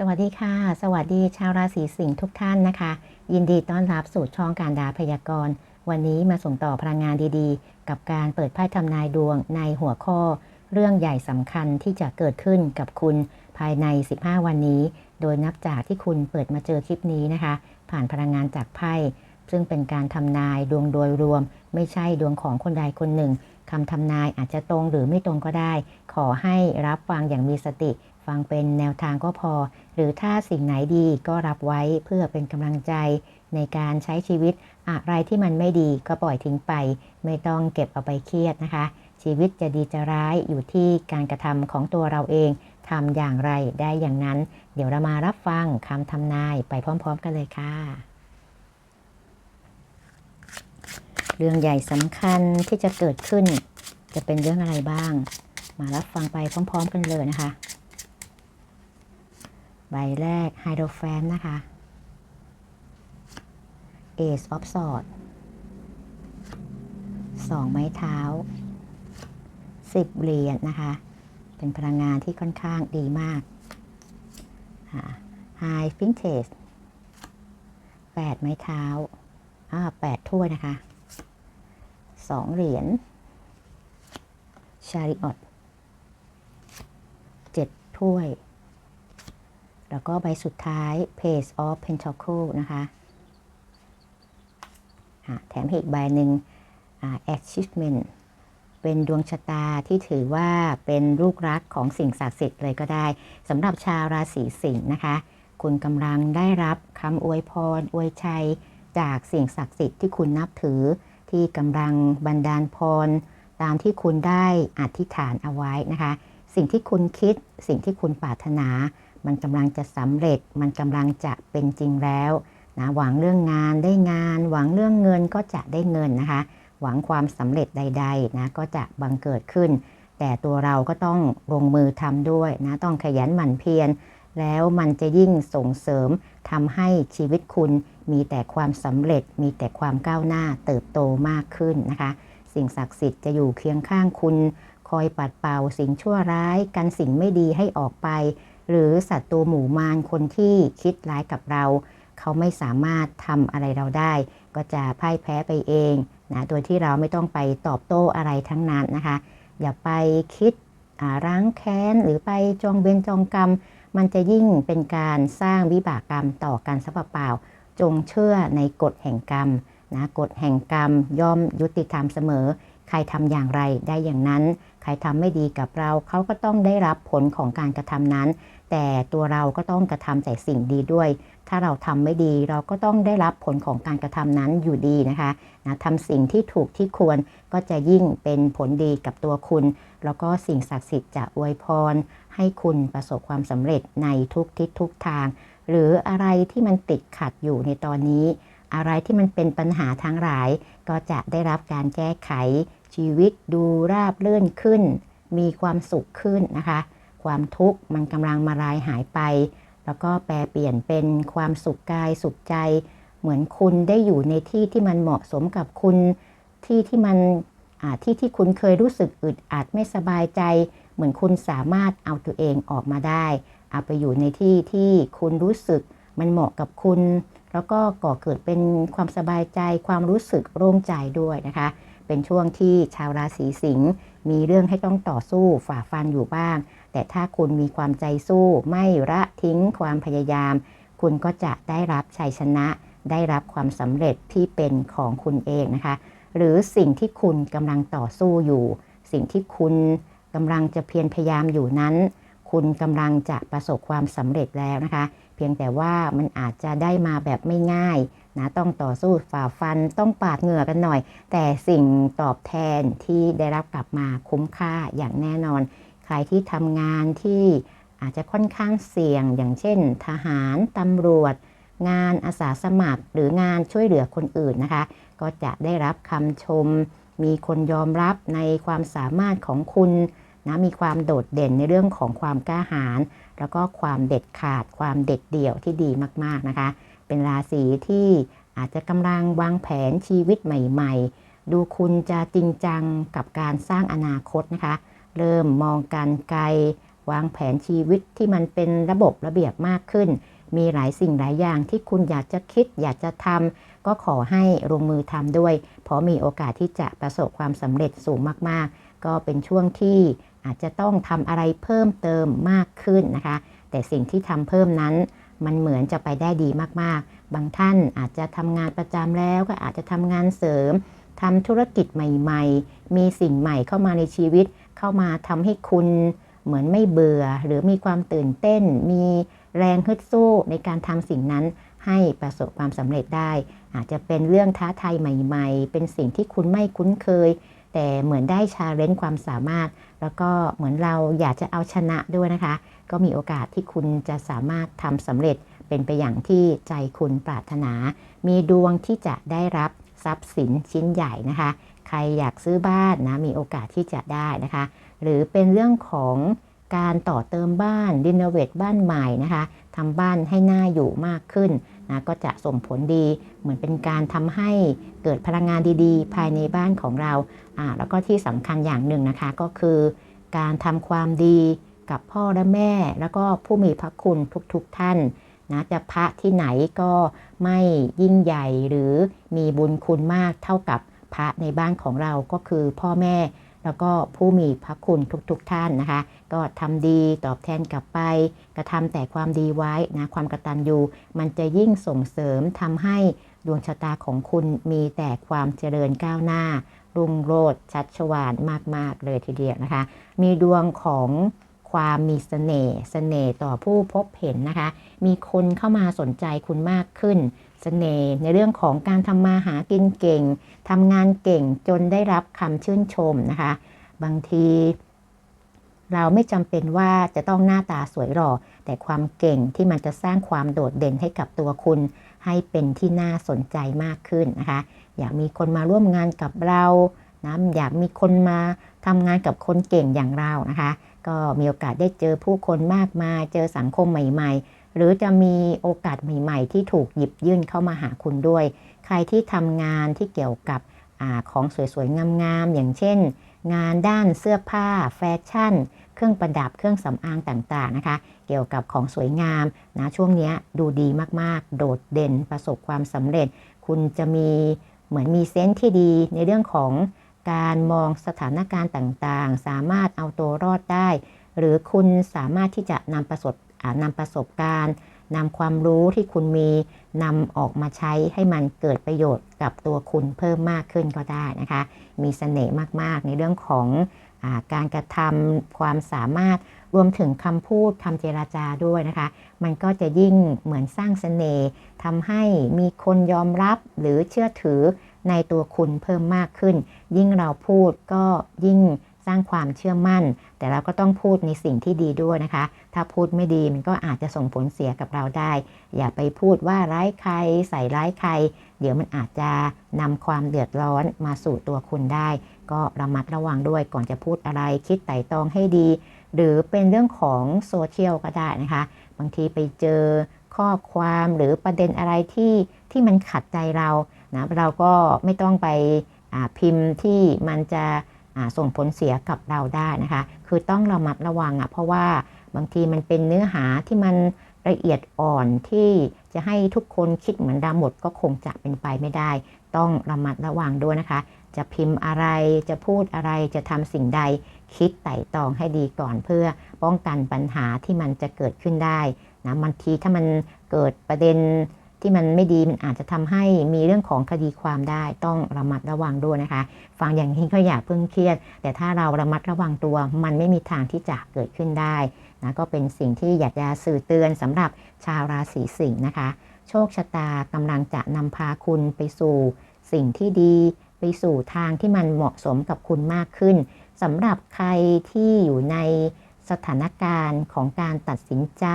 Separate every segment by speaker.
Speaker 1: สวัสดีค่ะ สวัสดีชาวราศีสิงห์ทุกท่านนะคะ ยินดีต้อนรับสู่ช่องการดาพยากรณ์ วันนี้มาส่งต่อพลังงานดีๆ กับการเปิดไพ่ทำนายดวงในหัวข้อ เรื่องใหญ่สำคัญที่จะเกิดขึ้นกับคุณภายใน 15 วันนี้ โดยนับจากที่คุณเปิดมาเจอคลิปนี้นะคะ ผ่านพลังงานจากไพ่ซึ่งเป็นการทำนายดวงโดยรวม ไม่ใช่ดวงของคนใดคนหนึ่งคำทำนายอาจจะตรงหรือไม่ตรงก็ได้ ขอให้รับฟังอย่างมีสติ ฟังเป็นแนวทางก็พอ หรือถ้าสิ่งไหนดีก็รับไว้เพื่อเป็นกำลังใจในการใช้ชีวิต อะไรที่มันไม่ดีก็ปล่อยทิ้งไป ไม่ต้องเก็บเอาไปเครียดนะคะ ชีวิตจะดีจะร้ายอยู่ที่การกระทำของตัวเราเองทำอย่างไรได้อย่างนั้น เดี๋ยวเรามารับฟังคำทำนายไปพร้อม ๆ กันเลยค่ะ เรื่องใหญ่สำคัญที่จะเกิดขึ้น จะเป็นเรื่องอะไรบ้าง มารับฟังไปพร้อม ๆ กันเลยนะคะ ใบแรกไฮโดรแฟนนะคะ Ace of Swords สองไม้เท้าสิบเหรียญนะคะ เป็นพลังงานที่ค่อนข้างดีมาก High f i n t a g e แปดไม้เท้าอ่าแปดถ้วยนะคะสองเหรียญ Chariot เจ็ดถ้วย แล้วก็ใบสุดท้าย Page of Pentacle นะคะแถมอีกใบหนึ่ง Achievement เป็นดวงชะตาที่ถือว่าเป็นลูกรักของสิ่งศักดิ์สิทธิ์เลยก็ได้สำหรับชาวราศีสิงห์นะคะ คุณกำลังได้รับคำอวยพร อวยชัย จากสิ่งศักดิ์สิทธิ์ที่คุณนับถือ ที่กำลังบันดาลพร ตามที่คุณได้อธิษฐานเอาไว้นะคะ สิ่งที่คุณคิดสิ่งที่คุณปรารถนา มันกำลังจะสำเร็จ มันกำลังจะเป็นจริงแล้วนะหวังเรื่องงานได้งาน หวังเรื่องเงินก็จะได้เงินนะคะ หวังความสำเร็จใดๆนะก็จะบังเกิดขึ้น แต่ตัวเราก็ต้องลงมือทำด้วยนะต้องขยันหมั่นเพียรแล้วมันจะยิ่งส่งเสริมทำให้ชีวิตคุณมีแต่ความสำเร็จ มีแต่ความก้าวหน้าเติบโตมากขึ้นนะคะ สิ่งศักดิ์สิทธิ์จะอยู่เคียงข้างคุณ คอยปัดเป่าสิ่งชั่วร้าย กันสิ่งไม่ดีให้ออกไป หรือศัตรูหมู่มารคนที่คิดร้ายกับเรา เขาไม่สามารถทำอะไรเราได้ ก็จะพ่ายแพ้ไปเองนะโดยที่เราไม่ต้องไปตอบโต้อะไรทั้งนั้นนะคะ อย่าไปคิดร้างแค้นหรือไปจองเวรจองกรรม มันจะยิ่งเป็นการสร้างวิบากกรรมต่อกันสัเปล่าจงเชื่อในกฎแห่งกรรมนะกฎแห่งกรรมย่อมยุติธรรมเสมอ ใครทำอย่างไรได้อย่างนั้น ใครทำไม่ดีกับเราเขาก็ต้องได้รับผลของการกระทำนั้น แต่ตัวเราก็ต้องกระทำแต่สิ่งดีด้วย ถ้าเราทำไม่ดีเราก็ต้องได้รับผลของการกระทำนั้นอยู่ดีนะคะนะทำสิ่งที่ถูกที่ควรก็จะยิ่งเป็นผลดีกับตัวคุณ แล้วก็สิ่งศักดิ์สิทธิ์จะอวยพร ให้คุณประสบความสำเร็จในทุกทิศทุกทาง หรืออะไรที่มันติดขัดอยู่ในตอนนี้ อะไรที่มันเป็นปัญหาทั้งหลาย ก็จะได้รับการแก้ไขชีวิตดูราบเลื่อนขึ้น มีความสุขขึ้นนะคะ ความทุกข์มันกำลังมาลายหายไป แล้วก็แปลเปลี่ยนเป็นความสุขกายสุขใจ เหมือนคุณได้อยู่ในที่ที่มันเหมาะสมกับคุณที่ที่มันที่ที่คุณเคยรู้สึกอึดอัดไม่สบายใจ เหมือนคุณสามารถเอาตัวเองออกมาได้เอาไปอยู่ในที่ที่คุณรู้สึกมันเหมาะกับคุณ แล้วก็ก่อเกิดเป็นความสบายใจความรู้สึกโล่งใจด้วยนะคะ เป็นช่วงที่ชาวราศีสิงห์มีเรื่องให้ต้องต่อสู้ฝ่าฟันอยู่บ้าง แต่ถ้าคุณมีความใจสู้ไม่ละทิ้งความพยายาม คุณก็จะได้รับชัยชนะ ได้รับความสำเร็จที่เป็นของคุณเองนะคะ หรือสิ่งที่คุณกำลังต่อสู้อยู่ สิ่งที่คุณกำลังจะเพียรพยายามอยู่นั้น คุณกำลังจะประสบความสำเร็จแล้วนะคะ เพียงแต่ว่ามันอาจจะได้มาแบบไม่ง่ายนะต้องต่อสู้ฝ่าฟันต้องปาดเหงื่อกันหน่อย แต่สิ่งตอบแทนที่ได้รับกลับมาคุ้มค่าอย่างแน่นอน ใครที่ทำงานที่อาจจะค่อนข้างเสี่ยง อย่างเช่น ทหารตำรวจ งานอาสาสมัคร หรืองานช่วยเหลือคนอื่นนะคะ ก็จะได้รับคำชม มีคนยอมรับในความสามารถของคุณนะมีความโดดเด่นในเรื่องของความกล้าหาญแล้วก็ความเด็ดขาดความเด็ดเดี่ยวที่ดีมากๆนะคะ เป็นราศีที่อาจจะกำลังวางแผนชีวิตใหม่ ๆ ดูคุณจะจริงจังกับการสร้างอนาคตนะคะ เริ่มมองการไกล วางแผนชีวิตที่มันเป็นระบบระเบียบมากขึ้น มีหลายสิ่งหลายอย่างที่คุณอยากจะคิดอยากจะทำก็ขอให้ลงมือทำด้วย เพราะมีโอกาสที่จะประสบความสำเร็จสูงมากๆ ก็เป็นช่วงที่อาจจะต้องทำอะไรเพิ่มเติมมากขึ้นนะคะ แต่สิ่งที่ทำเพิ่มนั้นมันเหมือนจะไปได้ดีมากๆ บางท่านอาจจะทำงานประจำแล้วก็อาจจะทำงานเสริมทำธุรกิจใหม่ ๆ มีสิ่งใหม่เข้ามาในชีวิต เข้ามาทำให้คุณเหมือนไม่เบื่อ หรือมีความตื่นเต้น มีแรงฮึดสู้ในการทำสิ่งนั้นให้ประสบความสำเร็จได้ อาจจะเป็นเรื่องท้าทายใหม่ ๆ เป็นสิ่งที่คุณไม่คุ้นเคย แต่เหมือนได้ชาเลนจ์ความสามารถ แล้วก็เหมือนเราอยากจะเอาชนะด้วยนะคะ ก็มีโอกาสที่คุณจะสามารถทำสำเร็จเป็นไปอย่างที่ใจคุณปรารถนา มีดวงที่จะได้รับทรัพย์สินชิ้นใหญ่นะคะ ใครอยากซื้อบ้านนะมีโอกาสที่จะได้นะคะ หรือเป็นเรื่องของการต่อเติมบ้านรีโนเวทบ้านใหม่นะคะทำบ้านให้หน่าอยู่มากขึ้นนะก็จะส่งผลดีเหมือนเป็นการทำให้เกิดพลังงานดีๆ ภายในบ้านของเราอ่าแล้วก็ที่สำคัญอย่างหนึ่งนะคะก็คือ การทำความดีกับพ่อและแม่ แล้วก็ผู้มีพระคุณทุกๆทท่านนะจะพระที่ไหนก็ไม่ยิ่งใหญ่หรือมีบุญคุณมากเท่ากับ พระในบ้านของเราก็คือพ่อแม่ แล้วก็ผู้มีพระคุณทุกๆทท่านนะคะ ก็ทำดีตอบแทนกลับไป กระทำแต่ความดีไว้นะความกระตัญญูมันจะยิ่งส่งเสริมทำให้ดวงชะตาของคุณมีแต่ความเจริญก้าวหน้า รุ่งโรจน์ชัดชวานมาก ๆ เลยทีเดียวนะคะ มีดวงของ ความมีเสน่ห์เสน่ห์ต่อผู้พบเห็นนะคะ มีคนเข้ามาสนใจคุณมากขึ้นเสน่ห์ในเรื่องของการทำมาหากินเก่งทำงานเก่งจนได้รับคำชื่นชมนะคะ บางทีเราไม่จำเป็นว่าจะต้องหน้าตาสวยหล่อ แต่ความเก่งที่มันจะสร้างความโดดเด่นให้กับตัวคุณ ให้เป็นที่น่าสนใจมากขึ้นนะคะ อยากมีคนมาร่วมงานกับเรานะอยากมีคนมาทำงานกับคนเก่งอย่างเรานะคะ ก็มีโอกาสได้เจอผู้คนมากมายเจอสังคมใหม่ๆ หรือจะมีโอกาสใหม่ ๆ ที่ถูกหยิบยื่นเข้ามาหาคุณด้วย ใครที่ทำงานที่เกี่ยวกับอของสวยๆงามๆอย่างเช่น งานด้านเสื้อผ้า แฟชั่น เครื่องประดับเครื่องสำอางต่างๆนะคะ เกี่ยวกับของสวยงามนะช่วงนี้ดูดีมากๆ โดดเด่นประสบความสำเร็จ คุณจะมีเหมือนมีเซนส์ที่ดีในเรื่องของ การมองสถานการณ์ต่างๆ สามารถเอาตัวรอดได้ หรือคุณสามารถที่จะนำประสบนำประสบการณ์นำความรู้ที่คุณมีนำออกมาใช้ให้มันเกิดประโยชน์กับตัวคุณเพิ่มมากขึ้นก็ได้นะคะ มีเสน่ห์มากๆ ในเรื่องของอการกระทำความสามารถรวมถึงคำพูดคำเจราจาด้วยนะคะ มันก็จะยิ่งเหมือนสร้างเสน่ห์ทำให้มีคนยอมรับหรือเชื่อถือ ในตัวคุณเพิ่มมากขึ้น ยิ่งเราพูดก็ยิ่งสร้างความเชื่อมั่น แต่เราก็ต้องพูดในสิ่งที่ดีด้วยนะคะ ถ้าพูดไม่ดีมันก็อาจจะส่งผลเสียกับเราได้ อย่าไปพูดว่าร้ายใคร ใส่ร้ายใคร เดี๋ยวมันอาจจะนำความเดือดร้อนมาสู่ตัวคุณได้ ก็ระมัดระวังด้วยก่อนจะพูดอะไรคิดไต่ตองให้ดี หรือเป็นเรื่องของโซเชียลก็ได้นะคะ บางทีไปเจอข้อความหรือประเด็นอะไรที่ที่มันขัดใจเรา นะเราก็ไม่ต้องไปพิมพ์ที่มันจะส่งผลเสียกับเราได้นะคะ คือต้องระมัดระวังอะเพราะว่าบางทีมันเป็นเนื้อหาที่มันละเอียดอ่อนที่จะให้ทุกคนคิดเหมือนดาหมดก็คงจะเป็นไปไม่ได้ ต้องระมัดระวังด้วยนะคะ จะพิมพ์อะไรจะพูดอะไรจะทำสิ่งใดคิดไต่ตองให้ดีก่อนเพื่อป้องกันปัญหาที่มันจะเกิดขึ้นได้นะบางทีถ้ามันเกิดประเด็น ที่มันไม่ดีมันอาจจะทำให้มีเรื่องของคดีความได้ต้องระมัดระวังด้วยนะคะ ฟังอย่างนี้ก็อย่าเพิ่งเครียด แต่ถ้าเราระมัดระวังตัว มันไม่มีทางที่จะเกิดขึ้นได้นะก็เป็นสิ่งที่อยากจะสื่อเตือนสำหรับชาวราศีสิงห์นะคะ โชคชะตากำลังจะนำพาคุณไปสู่ สิ่งที่ดี ไปสู่ทางที่มันเหมาะสมกับคุณมากขึ้นสำหรับใครที่อยู่ในสถานการณ์ของการตัดสินใจ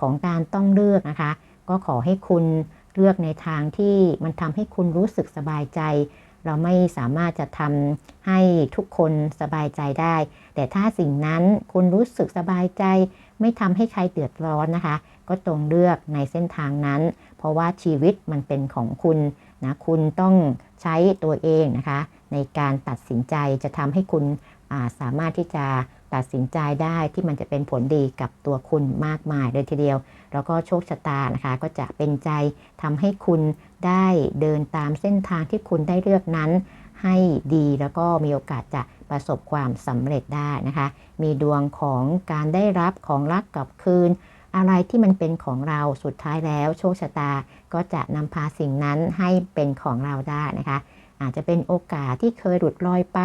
Speaker 1: ของการต้องเลือกนะคะ ก็ขอให้คุณเลือกในทางที่มันทำให้คุณรู้สึกสบายใจ เราไม่สามารถจะทำให้ทุกคนสบายใจได้ แต่ถ้าสิ่งนั้นคุณรู้สึกสบายใจ ไม่ทำให้ใครเดือดร้อนนะคะ ก็ตรงเลือกในเส้นทางนั้น เพราะว่าชีวิตมันเป็นของคุณนะคุณต้องใช้ตัวเองนะคะ ในการตัดสินใจจะทำให้คุณาสามารถที่จะ ตัดสินใจได้ที่มันจะเป็นผลดีกับตัวคุณมากมายเลยทีเดียว แล้วก็โชคชะตานะคะก็จะเป็นใจทำให้คุณได้เดินตามเส้นทางที่คุณได้เลือกนั้น ให้ดีแล้วก็มีโอกาสจะประสบความสำเร็จได้นะคะ มีดวงของการได้รับของรักกลับคืน อะไรที่มันเป็นของเราสุดท้ายแล้ว โชคชะตาก็จะนำพาสิ่งนั้นให้เป็นของเราได้นะคะ อาจจะเป็นโอกาสที่เคยหลุดลอยไป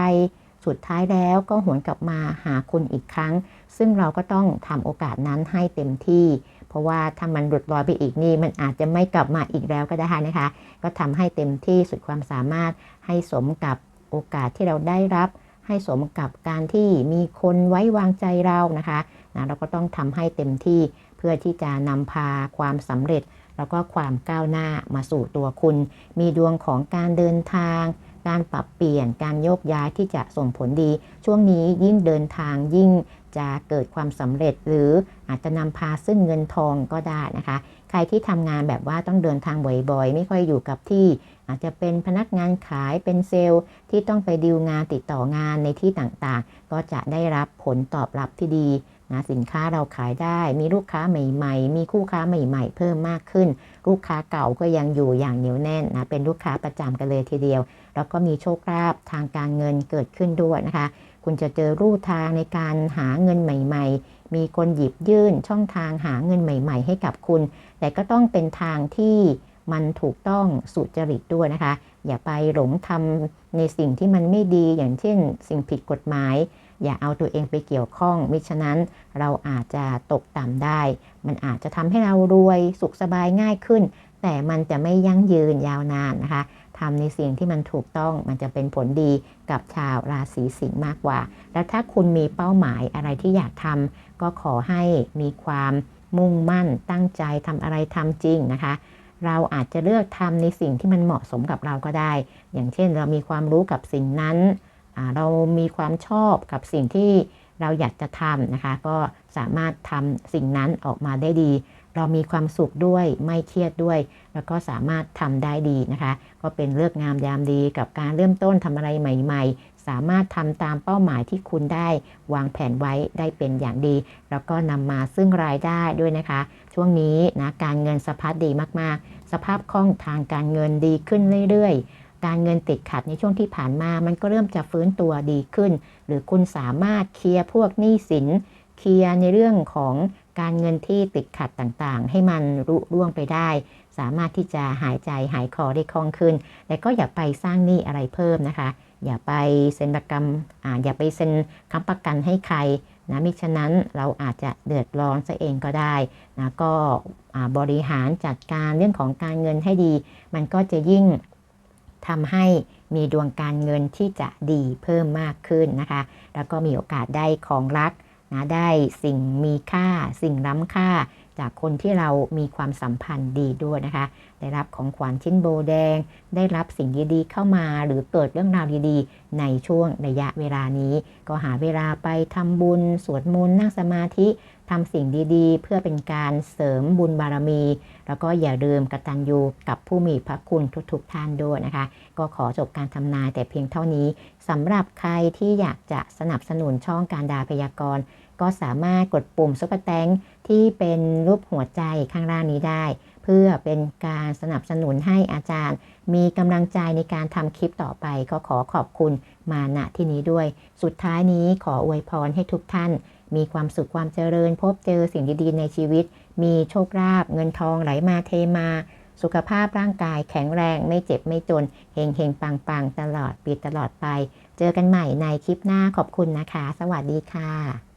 Speaker 1: สุดท้ายแล้วก็หวนกลับมาหาคุณอีกครั้ง ซึ่งเราก็ต้องทำโอกาสนั้นให้เต็มที่ เพราะว่าถ้ามันหลุดลอยไปอีกนี่มันอาจจะไม่กลับมาอีกแล้วก็ได้นะคะ ก็ทำให้เต็มที่สุดความสามารถให้สมกับโอกาสที่เราได้รับ ให้สมกับการที่มีคนไว้วางใจเรานะคะนะเราก็ต้องทำให้เต็มที่เพื่อที่จะนำพาความสำเร็จ แล้วก็ความก้าวหน้ามาสู่ตัวคุณ มีดวงของการเดินทาง การปรับเปลี่ยนการโยกย้ายที่จะส่งผลดี ช่วงนี้ยิ่งเดินทางยิ่งจะเกิดความสำเร็จ หรืออาจจะนำพาซึ่งเงินทองก็ได้นะคะ ใครที่ทำงานแบบว่าต้องเดินทางบ่อยๆ ไม่ค่อยอยู่กับที่ อาจจะเป็นพนักงานขายเป็นเซลล์ ที่ต้องไปดีลงานติดต่องานในที่ต่างๆ ก็จะได้รับผลตอบรับที่ดีนะสินค้าเราขายได้ มีลูกค้าใหม่ๆ มีคู่ค้าใหม่ๆ เพิ่มมากขึ้น ลูกค้าเก่าก็ยังอยู่อย่างเหนียวแน่นนะเป็นลูกค้าประจำกันเลยทีเดียว แล้วก็มีโชคลาภทางการเงินเกิดขึ้นด้วยนะคะ คุณจะเจอรูทางในการหาเงินใหม่ ๆ มีคนหยิบยื่นช่องทางหาเงินใหม่ ๆ ให้กับคุณ แต่ก็ต้องเป็นทางที่มันถูกต้องสุจริตด้วยนะคะ อย่าไปหลงทำในสิ่งที่มันไม่ดีอย่างเช่น สิ่งผิดกฎหมาย อย่าเอาตัวเองไปเกี่ยวข้อง มิฉะนั้นเราอาจจะตกต่ำได้ มันอาจจะทำให้เรารวยสุขสบายง่ายขึ้น แต่มันจะไม่ยั่งยืนยาวนานนะคะ ทำในสิ่งที่มันถูกต้องมันจะเป็นผลดีกับชาวราศีสิงห์มากกว่า แล้วถ้าคุณมีเป้าหมายอะไรที่อยากทำก็ขอให้มีความมุ่งมั่นตั้งใจทำอะไรทำจริงนะคะเราอาจจะเลือกทำในสิ่งที่มันเหมาะสมกับเราก็ได้ อย่างเช่นเรามีความรู้กับสิ่งนั้น เรามีความชอบกับสิ่งที่เราอยากจะทำนะคะ ก็สามารถทำสิ่งนั้นออกมาได้ดี เรามีความสุขด้วยไม่เครียดด้วย แล้วก็สามารถทำได้ดีนะคะ ก็เป็นเลือกงามยามดีกับการเริ่มต้นทำอะไรใหม่ ๆสามารถทำตามเป้าหมายที่คุณได้วางแผนไว้ได้เป็นอย่างดี แล้วก็นำมาซึ่งรายได้ด้วยนะคะ ช่วงนี้นะการเงินสะพัดดีมากๆ สภาพคล่องทางการเงินดีขึ้นเรื่อยๆ การเงินติดขัดในช่วงที่ผ่านมา มันก็เริ่มจะฟื้นตัวดีขึ้น หรือคุณสามารถเคลียร์พวกหนี้สิน เคลียร์ในเรื่องของ การเงินที่ติดขัดต่างๆ ให้มันรุร่วงไปได้ สามารถที่จะหายใจหายคอได้คล่องขึ้น แต่ก็อย่าไปสร้างหนี้อะไรเพิ่มนะคะ อย่าไปเซ็นประกันอ่าอย่าไปเซ็นค้ำประกันให้ใครนะมิฉะนั้นเราอาจจะเดือดร้อนซะเองก็ได้นะก็บริหารจัดการเรื่องของการเงินให้ดี มันก็จะยิ่งทำให้มีดวงการเงินที่จะดีเพิ่มมากขึ้นนะคะ แล้วก็มีโอกาสได้ของรัก นะได้สิ่งมีค่า สิ่งล้ำค่า จากคนที่เรามีความสัมพันธ์ดีด้วยนะคะ ได้รับของขวัญชิ้นโบแดง ได้รับสิ่งดีๆเข้ามาหรือเกิดเรื่องราวดีๆ ในช่วงระยะเวลานี้ ก็หาเวลาไปทำบุญ สวดมนต์นั่งสมาธิทำสิ่งดีๆ เพื่อเป็นการเสริมบุญบารมี แล้วก็อย่าลืมกตัญญูกับผู้มีพระคุณทุกๆท่านด้วยนะคะ ก็ขอจบการทำนายแต่เพียงเท่านี้สำหรับใครที่อยากจะสนับสนุนช่องการดาพยากรณ์ ก็สามารถกดปุ่มซุปเปอร์แตงที่เป็นรูปหัวใจข้างล่างนี้ได้ เพื่อเป็นการสนับสนุนให้อาจารย์ มีกำลังใจในการทำคลิปต่อไป ก็ขอขอบคุณมาณที่นี้ด้วย สุดท้ายนี้ขออวยพรให้ทุกท่าน มีความสุขความเจริญ พบเจอสิ่งดีๆในชีวิต มีโชคลาภเงินทองไหลมาเทมา สุขภาพร่างกายแข็งแรงไม่เจ็บไม่จนเฮงเฮงปังปังตลอดปีตลอดไป เจอกันใหม่ในคลิปหน้าขอบคุณนะคะ สวัสดีค่ะ